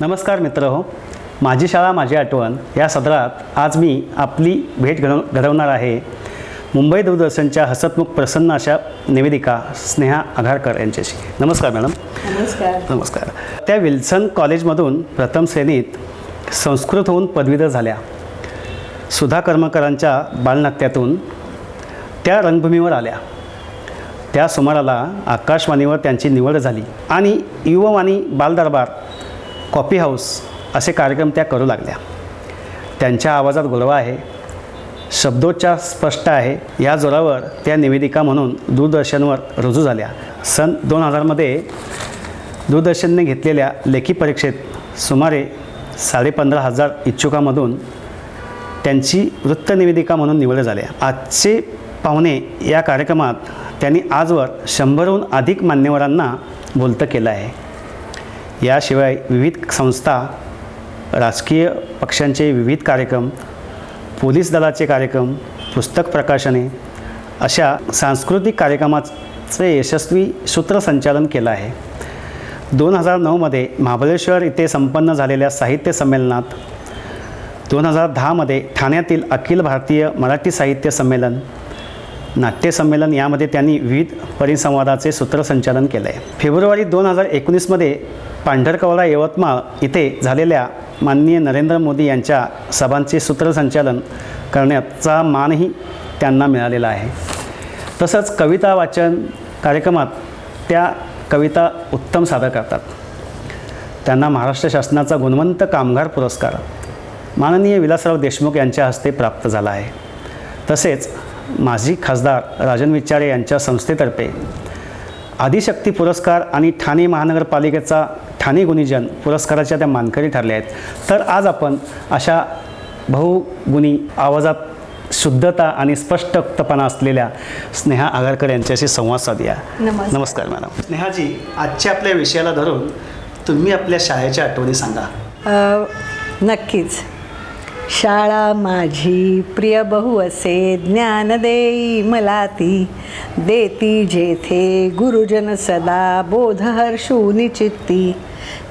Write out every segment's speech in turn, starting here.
नमस्कार मित्र हो माझी शाळा माझी आठवण या सदरात आज मी आपली भेट घडव घडवणार आहे. मुंबई दूरदर्शनच्या हसतमुख प्रसन्न अशा निवेदिका स्नेहा आघारकर यांच्याशी. नमस्कार मॅडम. नमस्कार. नमस्कार. त्या विल्सन कॉलेजमधून प्रथम श्रेणीत संस्कृत होऊन पदवीधर झाल्या. सुधा कर्मकरांच्या बालनाट्यातून त्या रंगभूमीवर आल्या. त्या सुमाराला आकाशवाणीवर त्यांची निवड झाली आणि युववाणी बालदरबार कॉफी हाऊस असे कार्यक्रम त्या करू लागल्या. त्यांच्या आवाजात गोडवा आहे शब्दोच्चार स्पष्ट आहे. या जोरावर त्या निवेदिका म्हणून दूरदर्शनवर रुजू झाल्या. सन दोन हजारमध्ये दूरदर्शनने घेतलेल्या लेखी परीक्षेत सुमारे साडेपंधरा हजार इच्छुकामधून त्यांची वृत्तनिवेदिका म्हणून निवड झाल्या आजचे पाहुणे या कार्यक्रमात त्यांनी आजवर शंभरहून अधिक मान्यवरांना बोलतं केलं आहे. याशिवाय विविध संस्था राजकीय पक्षांचे विविध कार्यक्रम पोलीस दलाचे कार्यक्रम पुस्तक प्रकाशने अशा सांस्कृतिक कार्यक्रमाचे यशस्वी सूत्रसंचालन केलं आहे. दोन हजार नऊमध्ये महाबळेश्वर इथे संपन्न झालेल्या साहित्य संमेलनात दोन हजार दहामध्ये ठाण्यातील अखिल भारतीय मराठी साहित्य संमेलन नाट्यसंमेलन यामध्ये त्यांनी विविध परिसंवादाचे सूत्रसंचालन केलं आहे फेब्रुवारी दोन हजार एकोणीसमध्ये पांढरकवडा यवतमाळ इथे झालेल्या माननीय नरेंद्र मोदी यांच्या सभांचे सूत्रसंचालन करण्याचा मानही त्यांना मिळालेला आहे. तसंच कविता वाचन कार्यक्रमात त्या कविता उत्तम सादर करतात. त्यांना महाराष्ट्र शासनाचा गुणवंत कामगार पुरस्कार माननीय विलासराव देशमुख यांच्या हस्ते प्राप्त झाला आहे. तसेच माजी खासदार राजन विचारे यांच्या संस्थेतर्फे आदिशक्ती पुरस्कार आणि ठाणे महानगरपालिकेचा ठाणे गुणीजन पुरस्काराच्या त्या मानकरी ठरल्या आहेत. तर आज आपण अशा बहुगुणी आवाजात शुद्धता आणि स्पष्टपणा असलेल्या स्नेहा आगारकर यांच्याशी संवाद साधूया. नमस्कार. नमस्कार मॅडम. स्नेहाजी आजच्या आपल्या विषयाला धरून तुम्ही आपल्या शाळेच्या आठवणी सांगा. नक्कीच. शाळा माझी प्रिय बहु असे ज्ञान देई मला ती देती जेथे गुरुजन सदा बोध हर्षूनि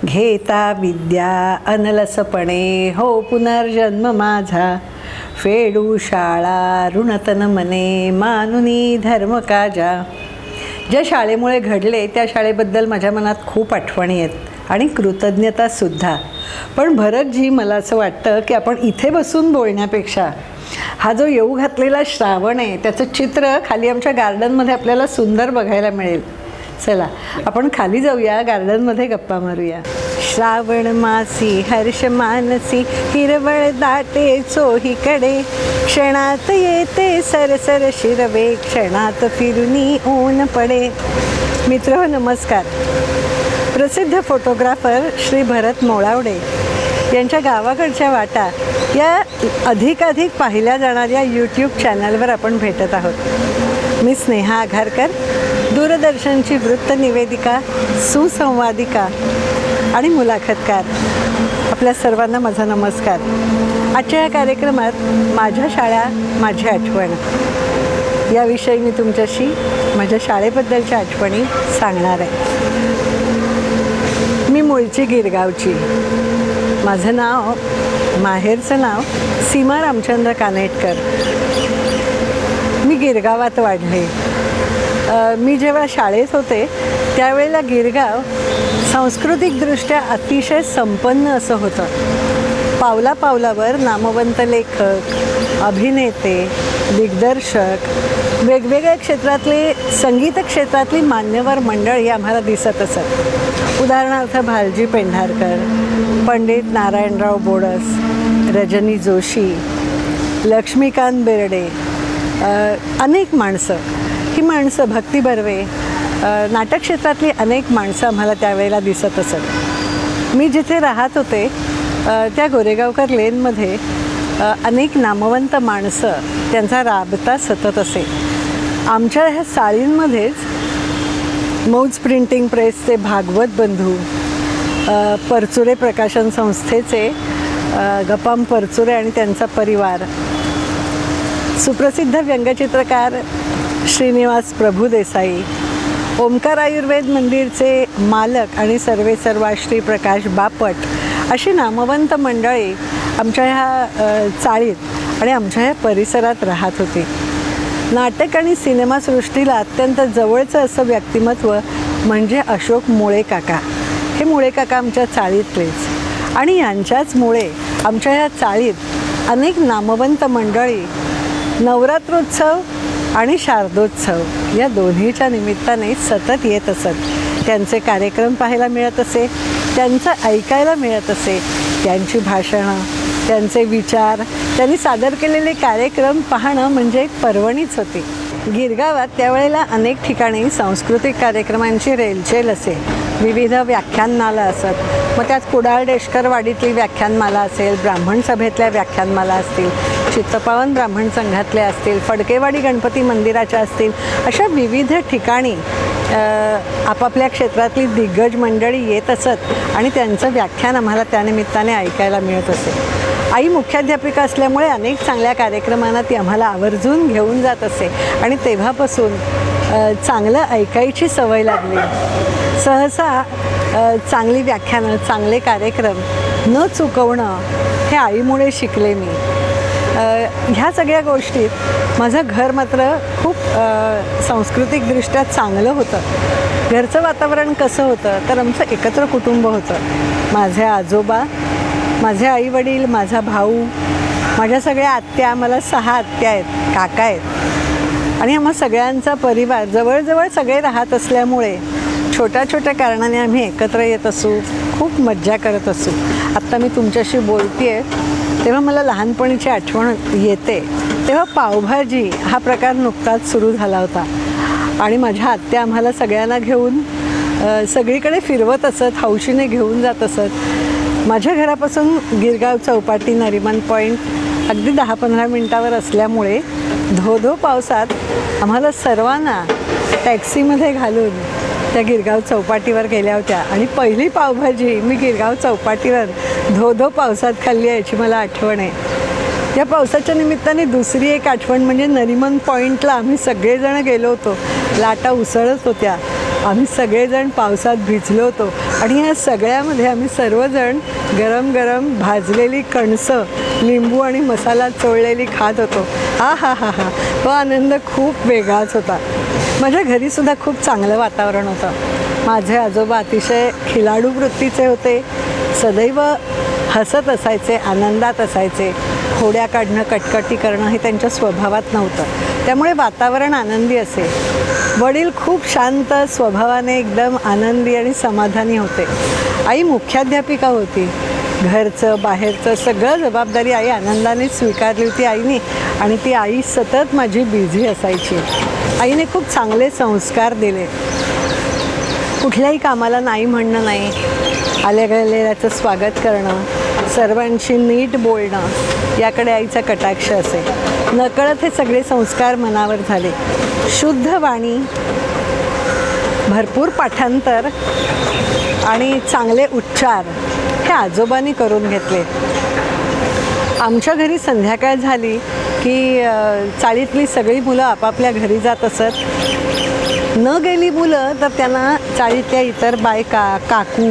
घेता विद्या अनलसपणे हो पुनर्जन्म माझा. फेडू शाळा ऋणतन मने मानुनी धर्म काजा. ज्या शाळेमुळे घडले त्या शाळेबद्दल माझ्या मनात खूप आठवणी आहेत. आणि कृतज्ञतासुद्धा पण भरतजी मला असं वाटतं की आपण इथे बसून बोलण्यापेक्षा हा जो येऊ घातलेला श्रावण आहे त्याचं चित्र खाली आमच्या गार्डनमध्ये आपल्याला सुंदर बघायला मिळेल. चला आपण खाली जाऊया गार्डनमध्ये गप्पा मारूया. श्रावण मासी हर्ष मानसी हिरवळ दाटे चोहीकडे. क्षणात येते सरसर शिरवे क्षणात फिरुनी ऊन पडे. मित्र हो नमस्कार. प्रसिद्ध फोटोग्राफर श्री भरत मोळावडे यांच्या गावाकडच्या वाटा या अधिकाधिक पाहिल्या जाणाऱ्या यूट्यूब चॅनलवर आपण भेटत आहोत. मी स्नेहा आघारकर दूरदर्शनची वृत्त निवेदिका सुसंवादिका आणि मुलाखतकार. आपल्या सर्वांना माझा नमस्कार. आजच्या या कार्यक्रमात माझ्या शाळा माझी आठवण. याविषयी मी तुमच्याशी माझ्या शाळेबद्दलच्या आठवणी सांगणार आहे. मूळची गिरगावची माझं नाव माहेरचं नाव सीमा रामचंद्र कानेटकर. मी गिरगावात वाढले. मी जेव्हा शाळेत होते त्यावेळेला गिरगाव सांस्कृतिकदृष्ट्या अतिशय संपन्न असं होतं. पावला पावलावर नामवंत लेखक अभिनेते दिग्दर्शक वेगवेगळ्या क्षेत्रातले संगीत क्षेत्रातली मान्यवर मंडळी आम्हाला दिसत असत. उदाहरणार्थ भालजी पेंढारकर पंडित नारायणराव बोडस रजनी जोशी लक्ष्मीकांत बेर्डे अनेक माणसं. ही माणसं भक्ती बर्वे नाटक क्षेत्रातली अनेक माणसं आम्हाला त्यावेळेला दिसत असत. मी जिथे राहत होते त्या गोरेगावकर लेनमध्ये अनेक नामवंत माणसं त्यांचा राबता सतत असे. आमच्या ह्या साळींमध्येच मौज प्रिंटिंग प्रेसचे भागवत बंधू परचुरे प्रकाशन संस्थेचे गपाम परचुरे आणि त्यांचा परिवार. सुप्रसिद्ध व्यंगचित्रकार श्रीनिवास प्रभुदेसाई ओमकार आयुर्वेद मंदिरचे मालक आणि सर्वे सर्वा श्री प्रकाश बापट अशी नामवंत मंडळी आमच्या ह्या चाळीत आणि आमच्या ह्या परिसरात राहत होती. नाटक आणि सिनेमासृष्टीला अत्यंत जवळचं असं व्यक्तिमत्व म्हणजे अशोक मुळे काका. हे मुळे काका आमच्या चाळीतलेच आणि यांच्याचमुळे आमच्या ह्या चाळीत अनेक नामवंत मंडळी नवरात्रोत्सव आणि शारदोत्सव या दोन्हीच्या निमित्ताने सतत येत असत. त्यांचे कार्यक्रम पाहायला मिळत असे त्यांचं ऐकायला मिळत असे त्यांची भाषणं त्यांचे विचार त्यांनी सादर केलेले कार्यक्रम पाहणं म्हणजे एक पर्वणीच होती. गिरगावात त्यावेळेला अनेक ठिकाणी सांस्कृतिक कार्यक्रमांची रेलचेल असे विविध व्याख्यानमाला असत. मग त्यात कुडाळ डेशकरवाडीतली व्याख्यानमाला असेल ब्राह्मण सभेतल्या व्याख्यानमाला असतील चित्तपावन ब्राह्मण संघातल्या असतील फडकेवाडी गणपती मंदिराच्या असतील अशा विविध ठिकाणी आपापल्या क्षेत्रातली दिग्गज मंडळी येत असत आणि त्यांचं व्याख्यान आम्हाला त्यानिमित्ताने ऐकायला मिळत असे. आई मुख्याध्यापिका असल्यामुळे अनेक चांगल्या कार्यक्रमांना ती आम्हाला आवर्जून घेऊन जात असे. आणि तेव्हापासून चांगलं ऐकायची सवय लागली. सहसा चांगली व्याख्यानं चांगले कार्यक्रम न चुकवणं हे आईमुळे शिकले मी. ह्या सगळ्या गोष्टीत माझं घर मात्र खूप सांस्कृतिकदृष्ट्या चांगलं होतं. घरचं वातावरण कसं होतं तर आमचं एकत्र कुटुंब होतं. माझे आजोबा माझे आईवडील माझा भाऊ माझ्या सगळ्या आत्या मला सहा आत्या आहेत काका आहेत. आणि आम्हा सगळ्यांचा परिवार जवळजवळ सगळे राहत असल्यामुळे छोट्या छोट्या कारणाने आम्ही एकत्र येत असू खूप मज्जा करत असू. आत्ता मी तुमच्याशी बोलते आहे तेव्हा मला लहानपणीची आठवण येते. तेव्हा पावभाजी हा प्रकार नुकताच सुरू झाला होता. आणि माझ्या आत्या आम्हाला सगळ्यांना घेऊन सगळीकडे फिरवत असत हौशीने घेऊन जात असत. माझ्या घरापासून गिरगाव चौपाटी नरिमन पॉईंट अगदी दहा पंधरा मिनटावर असल्यामुळे धो धो पावसात आम्हाला सर्वांना टॅक्सीमध्ये घालून त्या गिरगाव चौपाटीवर गेल्या होत्या. आणि पहिली पावभाजी मी गिरगाव चौपाटीवर धो धो पावसात खाल्ली याची मला आठवण आहे. या पावसाच्या निमित्ताने दुसरी एक आठवण म्हणजे नरिमन पॉईंटला आम्ही सगळेजण गेलो होतो. लाटा उसळत होत्या. आम्ही सगळेजण पावसात भिजलो होतो. आणि या सगळ्यामध्ये आम्ही सर्वजण गरम गरम भाजलेली कणसं लिंबू आणि मसाला चोळलेली खात होतो. हा हा हा हा. तो आनंद खूप वेगळाच होता. माझ्या घरीसुद्धा खूप चांगलं वातावरण होतं. माझे आजोबा अतिशय खिलाडू वृत्तीचे होते. सदैव हसत असायचे आनंदात असायचे. खोड्या काढणं कटकटी करणं हे त्यांच्या स्वभावात नव्हतं. त्यामुळे वातावरण आनंदी असे. वडील खूप शांत स्वभावाने एकदम आनंदी आणि समाधानी होते. आई मुख्याध्यापिका होती. घरचं बाहेरचं सगळं जबाबदारी आई आनंदाने स्वीकारली होती आईने आणि ती आई सतत माझी बिझी असायची. आईने खूप चांगले संस्कार दिले. कुठल्याही कामाला नाही म्हणणं नाही. आल्या गेलेल्याचं स्वागत करणं. सर्वांशी नीट बोलणं याकडे आईचा कटाक्ष असे. नकळत हे सगळे संस्कार मनावर झाले. शुद्ध वाणी भरपूर पाठांतर आणि चांगले उच्चार हे आजोबांनी करून घेतले. आमच्या घरी संध्याकाळ झाली की चाळीतली सगळी मुलं आपापल्या घरी जात असत. न गेली मुलं तर त्यांना चाळीतल्या इतर बायका काकू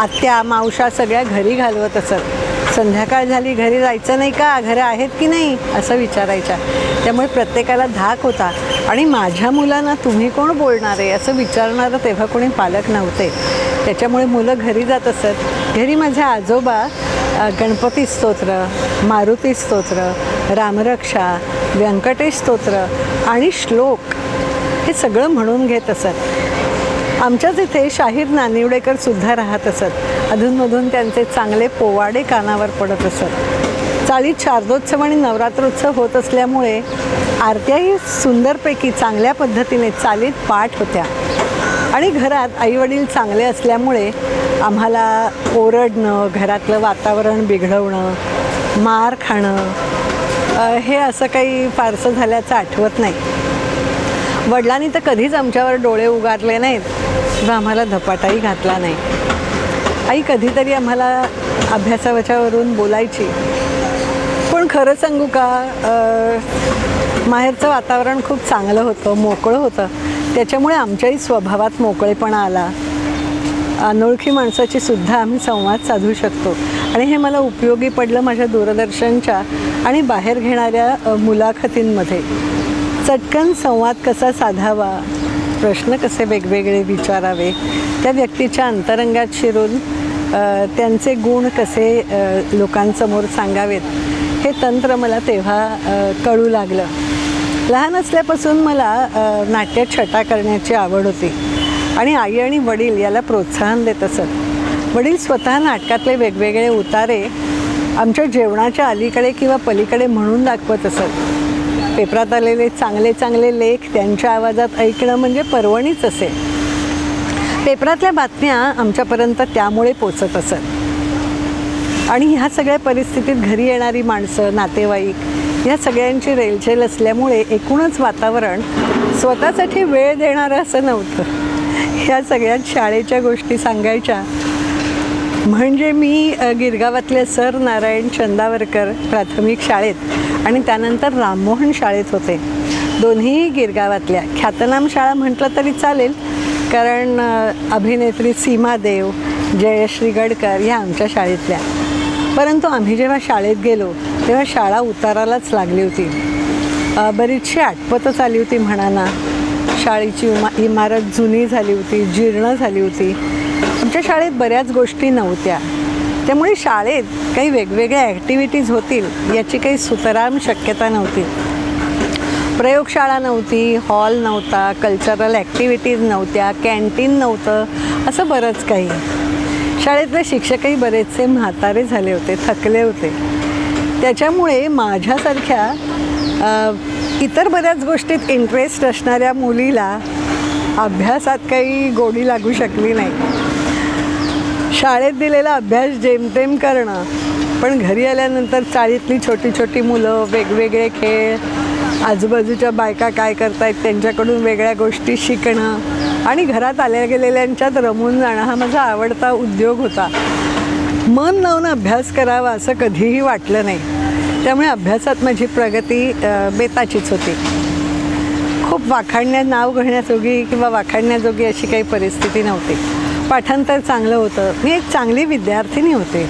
आत्या मावशा सगळ्या घरी घालवत असत. संध्याकाळ झाली घरी जायचं नाही का? घरं आहेत की नाही? असं विचारायच्या. त्यामुळे प्रत्येकाला धाक होता. आणि माझ्या मुलांना तुम्ही कोण बोलणार आहे? असं विचारणारं तेव्हा कोणी पालक नव्हते. त्याच्यामुळे मुलं घरी जात असत. घरी माझे आजोबा गणपती स्तोत्र मारुती स्तोत्र रामरक्षा व्यंकटेश स्तोत्र आणि श्लोक हे सगळं म्हणून घेत असत. आमच्याच इथे शाहीर नानिवडेकर सुद्धा राहत असत. अधूनमधून त्यांचे चांगले पोवाडे कानावर पडत असत. चाळीत शारदोत्सव आणि नवरात्रोत्सव होत असल्यामुळे आरत्याही सुंदरपैकी चांगल्या पद्धतीने चालीत पाठ होत्या. आणि घरात आईवडील चांगले असल्यामुळे आम्हाला ओरडणं घरातलं वातावरण बिघडवणं मार खाणं हे असं काही फारसं झाल्याचं आठवत नाही. वडिलांनी तर कधीच आमच्यावर डोळे उगारले नाहीत. किंवा आम्हाला धपाटाही घातला नाही. आई कधीतरी आम्हाला अभ्यासावच्यावरून बोलायची. पण खरं सांगू का माहेरचं वातावरण खूप चांगलं होतं मोकळं होतं. त्याच्यामुळे आमच्याही स्वभावात मोकळेपणा आला. अनोळखी माणसाची सुद्धा आम्ही संवाद साधू शकतो. आणि हे मला उपयोगी पडलं माझ्या दूरदर्शनच्या आणि बाहेर घेणाऱ्या मुलाखतींमध्ये. चटकन संवाद कसा साधावा? प्रश्न कसे वेगवेगळे विचारावे? त्या व्यक्तीच्या अंतरंगात शिरून त्यांचे गुण कसे लोकांसमोर सांगावेत हे तंत्र मला तेव्हा कळू लागलं. लहान असल्यापासून मला नाट्य नाट्यात छटा करण्याची आवड होती. आणि आई आणि वडील याला प्रोत्साहन देत असत. वडील स्वतः नाटकातले वेगवेगळे उतारे आमच्या जेवणाच्या अलीकडे किंवा पलीकडे म्हणून दाखवत असत. पेपरात आलेले चांगले चांगले लेख त्यांच्या आवाजात ऐकणं म्हणजे पर्वणीच असे पेपरातल्या बातम्या आमच्यापर्यंत त्यामुळे पोचत असत. आणि ह्या सगळ्या परिस्थितीत घरी येणारी माणसं नातेवाईक या सगळ्यांची रेलचेल असल्यामुळे एकूणच वातावरण स्वतःसाठी वेळ देणारं असं नव्हतं. ह्या सगळ्यात शाळेच्या गोष्टी सांगायच्या म्हणजे मी गिरगावातल्या सर नारायण चंदावरकर प्राथमिक शाळेत आणि त्यानंतर राममोहन शाळेत होते. दोन्ही गिरगावातल्या. ख्यातनाम शाळा म्हटलं तरी चालेल कारण अभिनेत्री सीमा देव जयश्री गडकर ह्या आमच्या शाळेतल्या. परंतु आम्ही जेव्हा शाळेत गेलो तेव्हा शाळा उतारालाच लागली होती. बरीचशी आटपतच आली होती म्हणा ना शाळेची इमा इमारत जुनी झाली होती जीर्ण झाली होती. आमच्या शाळेत बऱ्याच गोष्टी नव्हत्या. त्यामुळे शाळेत काही वेगवेगळ्या ॲक्टिव्हिटीज होतील याची काही सुतराम शक्यता नव्हती. प्रयोगशाळा नव्हती हॉल नव्हता कल्चरल ॲक्टिव्हिटीज नव्हत्या कॅन्टीन नव्हतं असं बरंच काही. शाळेतले शिक्षकही बरेचसे म्हातारे झाले होते थकले होते. त्याच्यामुळे माझ्यासारख्या इतर बऱ्याच गोष्टीत इंटरेस्ट असणाऱ्या मुलीला अभ्यासात काही गोडी लागू शकली नाही. शाळेत दिलेला अभ्यास जेमतेम करणं पण घरी आल्यानंतर चाळीतली छोटी छोटी मुलं वेगवेगळे खेळ आजूबाजूच्या बायका काय करतायत त्यांच्याकडून वेगळ्या गोष्टी शिकणं आणि घरात आल्या गेलेल्यांच्यात रमून जाणं हा माझा आवडता उद्योग होता. मन लावून अभ्यास करावा असं कधीही वाटलं नाही. त्यामुळे अभ्यासात माझी प्रगती बेताचीच होती. खूप वाखाणण्या नाव घेण्याजोगी किंवा वाखाणण्याजोगी अशी काही परिस्थिती नव्हती. पाठांतर चांगलं होतं. मी एक चांगली विद्यार्थिनी होते.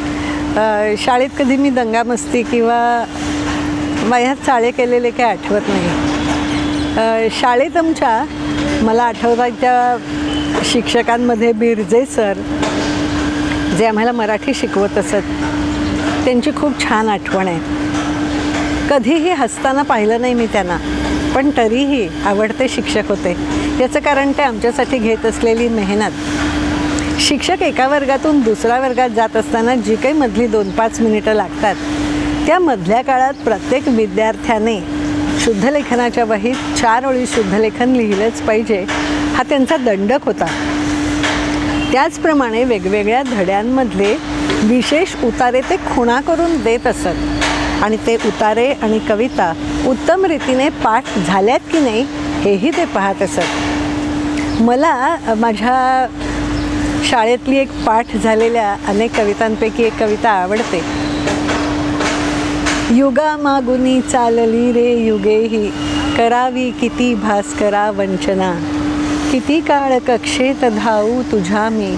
शाळेत कधी मी दंगामस्ती किंवा माझ्यात चाळे केलेले काही आठवत नाही. शाळेत आमच्या मला आठवतात त्या शिक्षकांमध्ये बिरजे सर जे आम्हाला मराठी शिकवत असत त्यांची खूप छान आठवण आहे. कधीही हसताना पाहिलं नाही मी त्यांना पण तरीही आवडते शिक्षक होते. याचं कारण ते आमच्यासाठी घेत असलेली मेहनत. शिक्षक एका वर्गातून दुसऱ्या वर्गात जात असताना जी काही मधली दोन पाच मिनिटं लागतात त्या मधल्या काळात प्रत्येक विद्यार्थ्याने शुद्धलेखनाच्या वहीत चार ओळी शुद्धलेखन लिहिलंच पाहिजे हा त्यांचा दंडक होता. त्याचप्रमाणे वेगवेगळ्या धड्यांमधले विशेष उतारे ते खुणा करून देत असत आणि ते उतारे आणि कविता उत्तम रीतीने पाठ झाल्यात की नाही हेही ते पाहत असत. मला माझ्या शाळेतली एक पाठ झालेल्या अनेक कवितांपैकी एक कविता आवडते. युगा मागुनी चालली रे युगेही करावी किती भास्करा वंचना. किती काळ कक्षेत धावू तुझ्या मी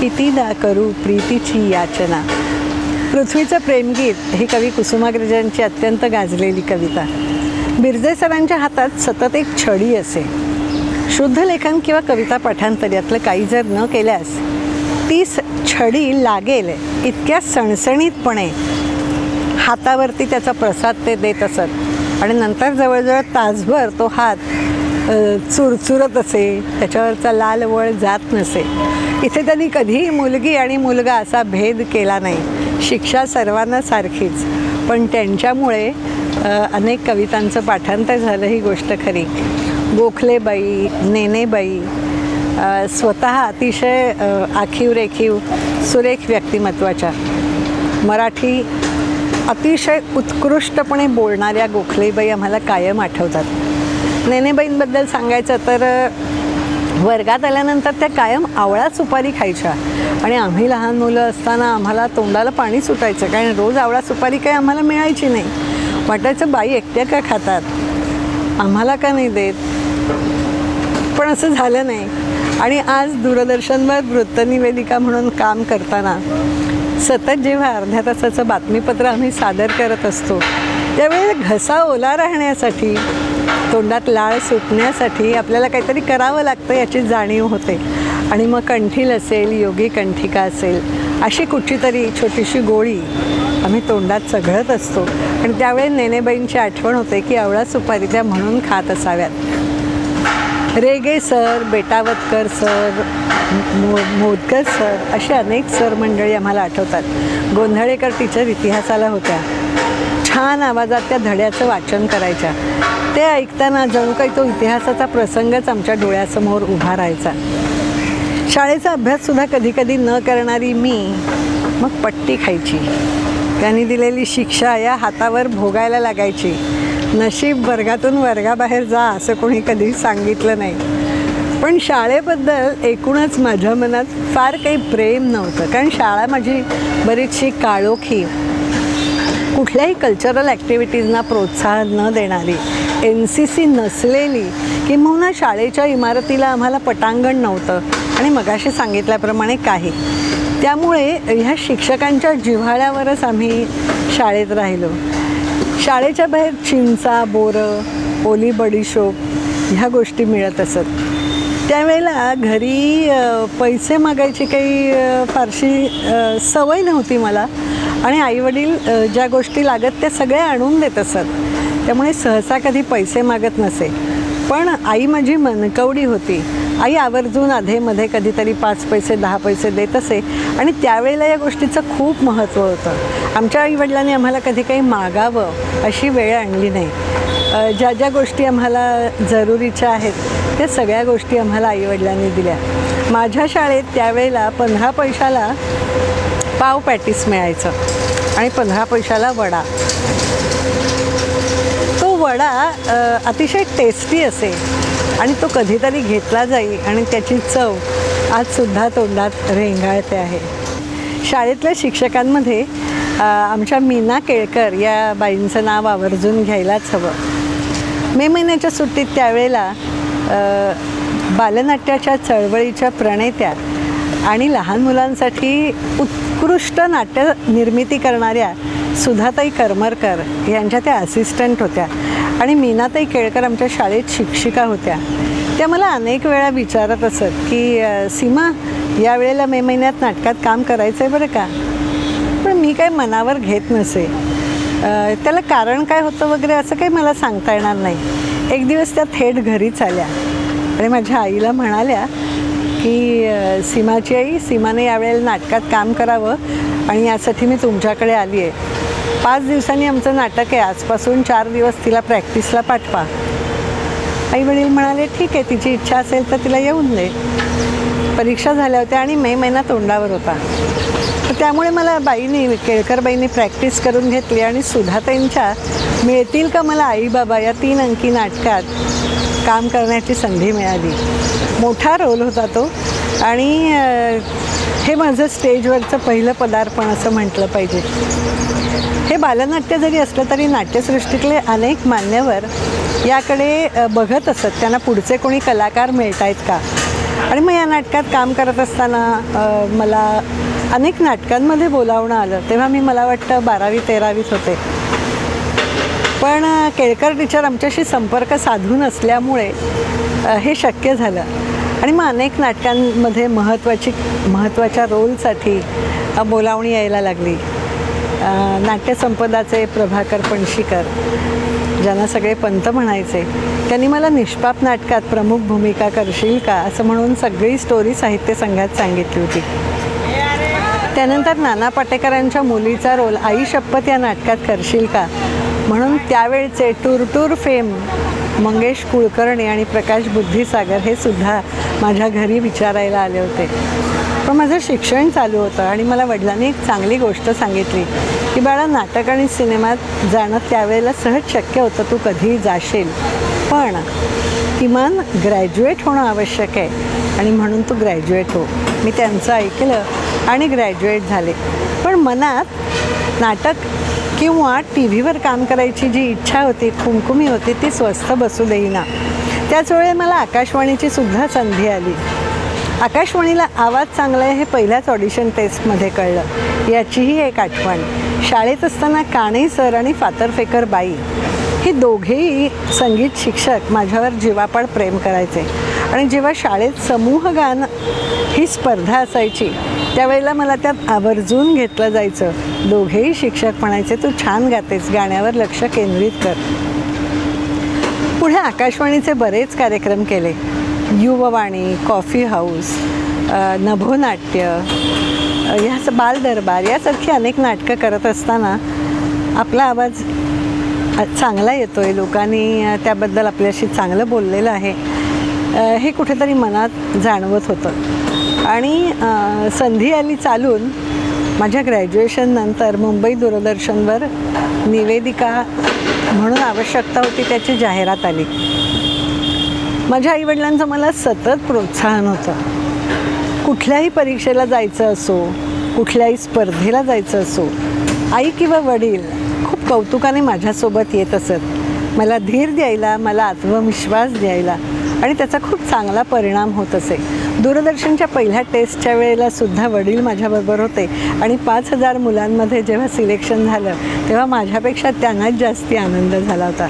कितीदा करू प्रीतीची याचना. पृथ्वीचं प्रेमगीत ही कवी कुसुमाग्रजांची अत्यंत गाजलेली कविता. बिरजे सरांच्या हातात सतत एक छडी असे. शुद्ध लेखन किंवा कविता पाठांतर यातलं काही जर न केल्यास ती स- छडी लागेल इतक्या सणसणीतपणे. हातावरती त्याचा प्रसाद ते देत असत. आणि नंतर जवळजवळ तासभर तो हात चुरचुरत असे त्याच्यावरचा लाल वळ जात नसे. इथे त्यांनी कधीही मुलगी आणि मुलगा असा भेद केला नाही. शिक्षा सर्वांना सारखीच. पण त्यांच्यामुळे अनेक कवितांचं पाठांतर झालं ही गोष्ट खरी. गोखलेबाई नेनेबाई स्वतः अतिशय आखीव रेखीव सुरेख व्यक्तिमत्वाच्या मराठी अतिशय उत्कृष्टपणे बोलणाऱ्या गोखलेबाई आम्हाला कायम आठवतात. नेनेबाईंबद्दल सांगायचं तर वर्गात आल्यानंतर त्या कायम आवळा सुपारी खायच्या. आणि आम्ही लहान मुलं असताना आम्हाला तोंडाला पाणी सुटायचं. कारण रोज आवळा सुपारी काही आम्हाला मिळायची नाही. वाटायचं बाई एकट्या का खातात? आम्हाला का नाही देत? पण असं झालं नाही. आणि आज दूरदर्शनवर वृत्तनिवेदिका म्हणून काम करताना सतत जेव्हा अर्ध्या तासाचं बातमीपत्र आम्ही सादर करत असतो त्यावेळी घसा ओला राहण्यासाठी तोंडात लाळ सुटण्यासाठी आपल्याला काहीतरी करावं लागतं याची जाणीव होते. आणि मग कंठील असेल योगी कंठिका असेल अशी कुठची तरी छोटीशी गोळी आम्ही तोंडात चघळत असतो. आणि त्यावेळी नेनेबाईंची आठवण होते की आवळा सुपारी त्या म्हणून खात असाव्यात. रेगे सर बेटावतकर सर मो मोदकर सर असे अनेक सर मंडळी आम्हाला आठवतात. गोंधळेकर टीचर इतिहासाला होत्या. छान आवाजात त्या धड्याचं वाचन करायच्या. ते ऐकताना जणू काही तो इतिहासाचा प्रसंगच आमच्या डोळ्यासमोर उभा राहायचा. शाळेचा अभ्याससुद्धा कधी कधी न करणारी मी मग पट्टी खायची. त्यांनी दिलेली शिक्षा या हातावर भोगायला लागायची. नशीब वर्गातून वर्गाबाहेर जा असं कोणी कधी सांगितलं नाही. पण शाळेबद्दल एकूणच माझ्या मनात फार काही प्रेम नव्हतं. कारण शाळा माझी बरीचशी काळोखी कुठल्याही कल्चरल ॲक्टिव्हिटीजना प्रोत्साहन न देणारी एन सी सी नसलेली किंबहुना शाळेच्या इमारतीला आम्हाला पटांगण नव्हतं आणि मगाशी सांगितल्याप्रमाणे काही. त्यामुळे ह्या शिक्षकांच्या जिव्हाळ्यावरच आम्ही शाळेत राहिलो. शाळेच्या बाहेर चिंचा बोरं ओली बडीशोप ह्या गोष्टी मिळत असत. त्यावेळेला घरी पैसे मागायची काही फारशी सवय नव्हती मला. आणि आईवडील ज्या गोष्टी लागत त्या सगळ्या आणून देत असत. त्यामुळे सहसा कधी पैसे मागत नसे. पण आई माझी मनकवडी होती. आई आवर्जून अधेमध्ये कधीतरी पाच पैसे दहा पैसे देत असे. आणि त्यावेळेला या गोष्टीचं खूप महत्त्व होतं. आमच्या आईवडिलांनी आम्हाला कधी काही मागावं अशी वेळ आणली नाही. ज्या ज्या गोष्टी आम्हाला जरुरीच्या आहेत त्या सगळ्या गोष्टी आम्हाला आईवडिलांनी दिल्या. माझ्या शाळेत त्यावेळेला पंधरा पैशाला पाव पॅटीस मिळायचं आणि पंधरा पैशाला वडा. तो वडा अतिशय टेस्टी असे आणि तो कधीतरी घेतला जाई आणि त्याची चव आजसुद्धा तोंडात रेंगाळते आहे. शाळेतल्या शिक्षकांमध्ये आमच्या मीना केळकर या बाईंचं नाव आवर्जून घ्यायलाच हवं. मे महिन्याच्या सुट्टीत त्यावेळेला बालनाट्याच्या चळवळीच्या प्रणेत्या आणि लहान मुलांसाठी उत्कृष्ट नाट्य निर्मिती करणाऱ्या सुधाताई करमरकर यांच्या त्या असिस्टंट होत्या. आणि मीनाताई केळकर आमच्या शाळेत शिक्षिका होत्या. त्या मला अनेक वेळा विचारत असत की सीमा या वेळेला मे महिन्यात नाटकात काम करायचं आहे बरं का? पण मी काय मनावर घेत नसे. त्याला कारण काय होतं वगैरे असं काही मला सांगता येणार नाही. एक दिवस त्या थेट घरीच आल्या. आणि माझ्या आईला म्हणाल्या की सीमाची आई सीमाने यावेळेला नाटकात काम करावं आणि यासाठी मी तुमच्याकडे आली आहे पाच दिवसांनी आमचं नाटक आहे. आजपासून चार दिवस तिला प्रॅक्टिसला पाठवा. आई वडील म्हणाले ठीक आहे तिची इच्छा असेल तर तिला येऊन दे. परीक्षा झाल्या होत्या आणि मे महिना तोंडावर होता. तर त्यामुळे मला बाईनी केळकरबाईंनी प्रॅक्टिस करून घेतली आणि सुधाताईंच्या मिळतील का मला आई बाबा या तीन अंकी नाटकात काम करण्याची संधी मिळाली. मोठा रोल होता तो. आणि हे माझं स्टेजवरचं पहिलं पदार्पण असं म्हटलं पाहिजे. हे बालनाट्य जरी असलं तरी नाट्यसृष्टीतले अनेक मान्यवर याकडे बघत असत. त्यांना पुढचे कोणी कलाकार मिळत आहेत का? आणि मग या नाटकात काम करत असताना मला अनेक नाटकांमध्ये बोलावणं आलं. तेव्हा मी मला वाटतं बारावी तेरावीत होते. पण केळकर टीचर आमच्याशी संपर्क साधून असल्यामुळे हे शक्य झालं. आणि मग अनेक नाटकांमध्ये महत्त्वाची महत्त्वाच्या रोलसाठी बोलावणी यायला लागली. नाट्यसंपदाचे प्रभाकर पणशीकर ज्यांना सगळे पंत म्हणायचे त्यांनी मला निष्पाप नाटकात प्रमुख भूमिका करशील का असं म्हणून सगळी स्टोरी साहित्य संघात सांगितली होती. त्यानंतर नाना पाटेकरांच्या मुलीचा रोल आई शपथ या नाटकात करशील का? म्हणून त्यावेळचे tour tour fame Mangesh Kulkarni आणि प्रकाश बुद्धिसागर हे सुद्धा माझ्या घरी विचारायला आले होते. पण माझं शिक्षण चालू होतं आणि मला वडिलांनी एक चांगली गोष्ट सांगितली की बाळा नाटक आणि सिनेमात जाणं त्यावेळेला सहज शक्य होतं तू कधीही जाशील. पण किमान ग्रॅज्युएट होणं आवश्यक आहे आणि म्हणून तू ग्रॅज्युएट हो. मी त्यांचं ऐकलं आणि ग्रॅज्युएट झाले. पण मनात नाटक किंवा टी व्हीवर काम करायची जी इच्छा होती खुमखुमी होती ती स्वस्थ बसू देईना. त्याच वेळी मला आकाशवाणीची सुद्धा संधी आली. आकाशवाणीला आवाज चांगला आहे हे पहिल्याच ऑडिशन टेस्टमध्ये कळलं. याचीही एक आठवण. शाळेत असताना काणे सर आणि फातरफेकर बाई हे दोघेही संगीत शिक्षक माझ्यावर जीवापाड प्रेम करायचे. आणि जेव्हा शाळेत समूह गान ही स्पर्धा असायची त्यावेळेला मला त्यात आवर्जून घेतलं जायचं. दोघेही शिक्षक म्हणायचे तू छान गातेस गाण्यावर लक्ष केंद्रित कर. पुढे आकाशवाणीचे बरेच कार्यक्रम केले. युववाणी कॉफी हाऊस नभोनाट्य अ, बालदरबार यासारखी अनेक नाटकं करत असताना आपला आवाज चांगला येतो आहे लोकांनी त्याबद्दल आपल्याशी चांगलं बोललेलं आहे. हे कुठेतरी मनात जाणवत होतं. आणि संधी आली चालून माझ्या ग्रॅज्युएशननंतर मुंबई दूरदर्शनवर निवेदिका म्हणून आवश्यकता होती त्याची जाहिरात आली. माझ्या आईवडिलांचं मला सतत प्रोत्साहन होतं. कुठल्याही परीक्षेला जायचं असो कुठल्याही स्पर्धेला जायचं असो आई किंवा वडील खूप कौतुकाने माझ्यासोबत येत असत. मला धीर द्यायला मला आत्मविश्वास द्यायला आणि त्याचा खूप चांगला परिणाम होत असे. दूरदर्शनच्या पहिल्या टेस्टच्या वेळेला सुद्धा वडील माझ्याबरोबर होते. आणि पाच हजार मुलांमध्ये जेव्हा सिलेक्शन झालं तेव्हा माझ्यापेक्षा त्यांनाच जास्ती आनंद झाला होता.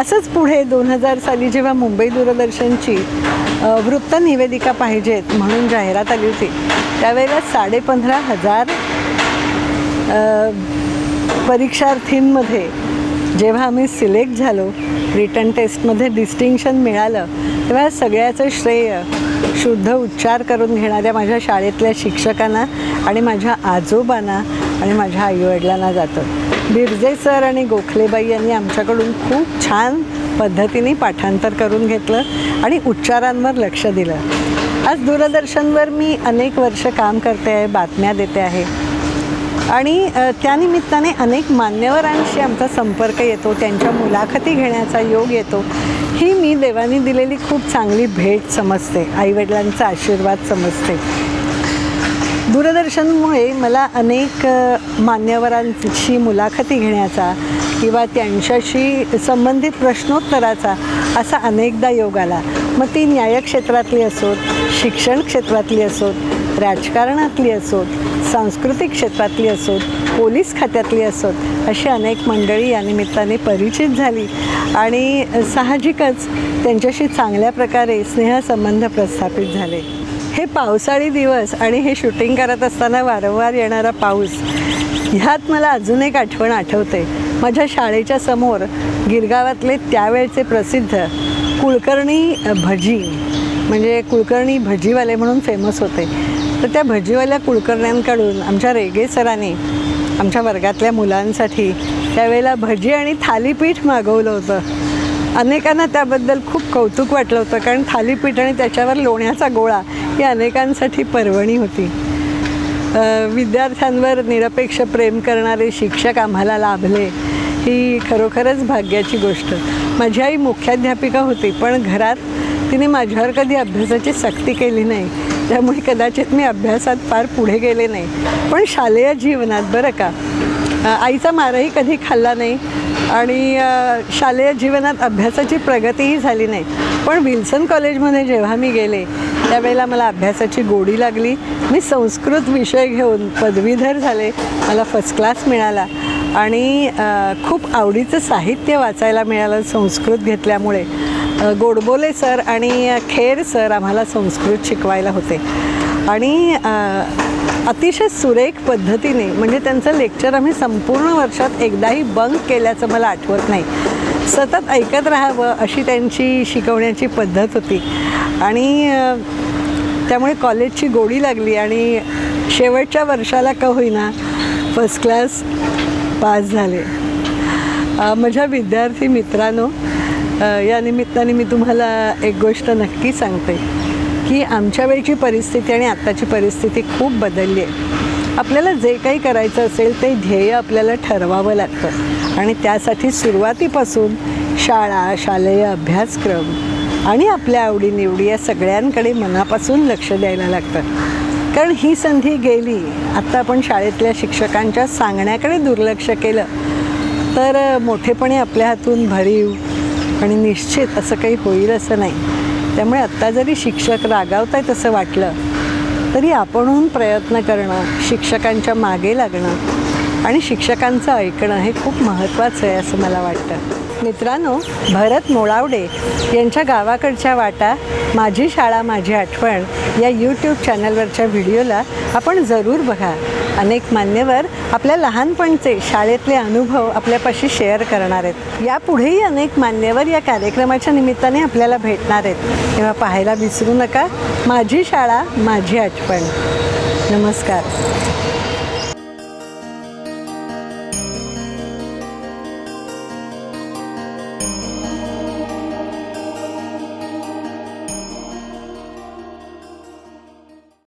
असंच पुढे दोन हजार साली जेव्हा मुंबई दूरदर्शनची वृत्त निवेदिका पाहिजेत म्हणून जाहिरात आली होती त्यावेळेला साडेपंधरा हजार परीक्षार्थींमध्ये जेव्हा आम्ही सिलेक्ट झालो रिटर्न टेस्टमध्ये डिस्टिंक्शन मिळालं तेव्हा सगळ्याचं श्रेय शुद्ध उच्चार करून घेणाऱ्या माझ्या शाळेतल्या शिक्षकांना आणि माझ्या आजोबांना आणि माझ्या आईवडिलांना जातं. बिरजे सर आणि गोखलेबाई यांनी आमच्याकडून खूप छान पद्धतीने पाठांतर करून घेतलं आणि उच्चारांवर लक्ष दिलं. आज दूरदर्शनवर मी अनेक वर्ष काम करते आहे बातम्या देते आहे. आणि त्यानिमित्ताने अनेक मान्यवरांशी आमचा संपर्क येतो त्यांच्या मुलाखती घेण्याचा योग येतो. ही मी देवानी दिलेली खूप चांगली भेट समजते आईवडिलांचा आशीर्वाद समजते. दूरदर्शनमुळे मला अनेक मान्यवरांशी मान्यवरांची मुलाखती घेण्याचा किंवा त्यांच्याशी संबंधित प्रश्नोत्तराचा असा अनेकदा योग आला. मग ती न्यायक्षेत्रातली असोत शिक्षण क्षेत्रातली असोत राजकारणातली असोत सांस्कृतिक क्षेत्रातली असोत पोलीस खात्यातली असोत अशी अनेक मंडळी या निमित्ताने परिचित झाली. आणि साहजिकच त्यांच्याशी चांगल्या प्रकारे स्नेहसंबंध प्रस्थापित झाले. हे पावसाळी दिवस आणि हे शूटिंग करत असताना वारंवार येणारा पाऊस ह्यात मला अजून एक आठवण आठवते. माझ्या शाळेच्या समोर गिरगावातले त्यावेळचे प्रसिद्ध कुलकर्णी भजी म्हणजे कुलकर्णी भजीवाले म्हणून फेमस होते. तर त्या भजीवाल्या कुलकर्ण्यांकडून आमच्या रेगे सरांनी आमच्या वर्गातल्या मुलांसाठी त्यावेळेला भजी आणि थालीपीठ मागवलं होतं. अनेकांना त्याबद्दल खूप कौतुक वाटलं होतं कारण थालीपीठ आणि त्याच्यावर लोण्याचा गोळा ही अनेकांसाठी पर्वणी होती. विद्यार्थ्यांवर निरपेक्ष प्रेम करणारे शिक्षक आम्हाला लाभले ही खरोखरच भाग्याची गोष्ट. माझी आई मुख्याध्यापिका होती पण घरात तिने माझ्यावर कधी अभ्यासाची सक्ती केली नाही. त्यामुळे कदाचित मी अभ्यासात फार पुढे गेले नाही. पण शालेय जीवनात बरं का आईचा मारही कधी खाल्ला नाही आणि शालेय जीवनात अभ्यासाची प्रगतीही झाली नाही. पण विल्सन कॉलेजमध्ये जेव्हा मी गेले त्यावेळेला मला अभ्यासाची गोडी लागली. मी संस्कृत विषय घेऊन पदवीधर झाले मला फर्स्ट क्लास मिळाला आणि खूप आवडीचं साहित्य वाचायला मिळालं संस्कृत घेतल्यामुळे. गोडबोले सर आणि खेर सर आम्हाला संस्कृत शिकवायला होते. आणि अतिशय सुरेख पद्धतीने म्हणजे त्यांचं लेक्चर आम्ही संपूर्ण वर्षात एकदाही बंक केल्याचं मला आठवत नाही. सतत ऐकत राहावं अशी त्यांची शिकवण्याची पद्धत होती. आणि त्यामुळे कॉलेजची गोडी लागली आणि शेवटच्या वर्षाला का होईना फर्स्ट क्लास पास झाले. माझ्या विद्यार्थी मित्रांनो या निमित्ताने मी तुम्हाला एक गोष्ट नक्की सांगते की आमच्या वेळची परिस्थिती आणि आत्ताची परिस्थिती खूप बदलली आहे. आपल्याला जे काही करायचं असेल ते ध्येय आपल्याला ठरवावं लागतं. आणि त्यासाठी सुरुवातीपासून शाळा शालेय अभ्यासक्रम आणि आपल्या आवडीनिवडी या सगळ्यांकडे मनापासून लक्ष द्यायला लागतं. कारण ही संधी गेली आत्ता आपण शाळेतल्या शिक्षकांच्या सांगण्याकडे दुर्लक्ष केलं तर मोठेपणी आपल्या हातून भरीव आणि निश्चित असं काही होईल असं नाही. त्यामुळे आत्ता जरी शिक्षक रागावत आहेत असं वाटलं तरी आपणहून प्रयत्न करणं शिक्षकांच्या मागे लागणं आणि शिक्षकांचं ऐकणं हे खूप महत्त्वाचं आहे असं मला वाटतं. मित्रांनो भरत मोळावडे यांच्या गावाकडच्या वाटा माझी शाळा माझी आठवण या यूट्यूब चॅनलवरच्या व्हिडिओला आपण जरूर बघा. अनेक मान्यवर आपल्या लहानपणचे शाळेतले अनुभव आपल्यापाशी शेअर करणार आहेत. यापुढेही अनेक मान्यवर या कार्यक्रमाच्या निमित्ताने आपल्याला भेटणार आहेत. तेव्हा पाहायला विसरू नका माझी शाळा माझी आठवण. नमस्कार.